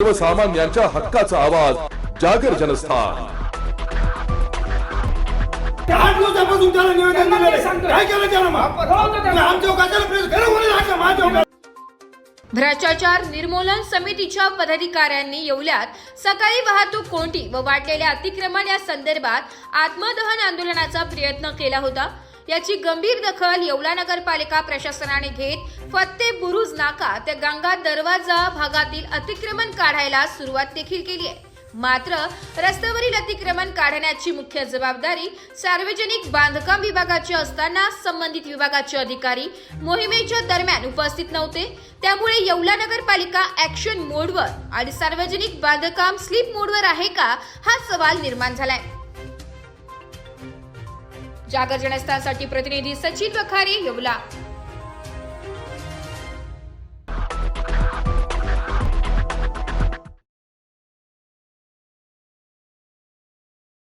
सर्वसामान्यांच्या हक्काचा आवाज जागर जनस्थान आठ दिवसापासून त्याला निवेदन त्यांना दिलेलं मी आहे. सांगतोय. काय केलं त्यानं मग? आपण राहू दे त्यांना. आमच्या कशाला प्रेस घरामध्ये राहायचं माझ्या उगाच. भ्रष्टाचार निर्मूलन समितीच्या पदाधिकाऱ्यांनी येवल्यात सकाळी वाहतूक कोंडी व वाढलेल्या अतिक्रमण या संदर्भात आत्मदहन आंदोलनाचा प्रयत्न केला होता याची गंभीर दखल येवला नगरपालिका प्रशासनाने घेत फत्ते बुरुज नाका ते गंगा दरवाजा भागातील अतिक्रमण काढायला सुरुवात देखील केली आहे. मात्र रस्त्यावरील अतिक्रमण काढण्याची मुख्य जबाबदारी सार्वजनिक बांधकाम विभागाची असताना संबंधित विभागाचे अधिकारी मोहिमेच्या दरम्यान उपस्थित नव्हते. त्यामुळे येवला नगरपालिका ऍक्शन मोडवर आणि सार्वजनिक बांधकाम स्लीप मोडवर आहे का हा सवाल निर्माण झालाय. जागर जनस्थानसाठी प्रतिनिधी सचिन वखारी येवला.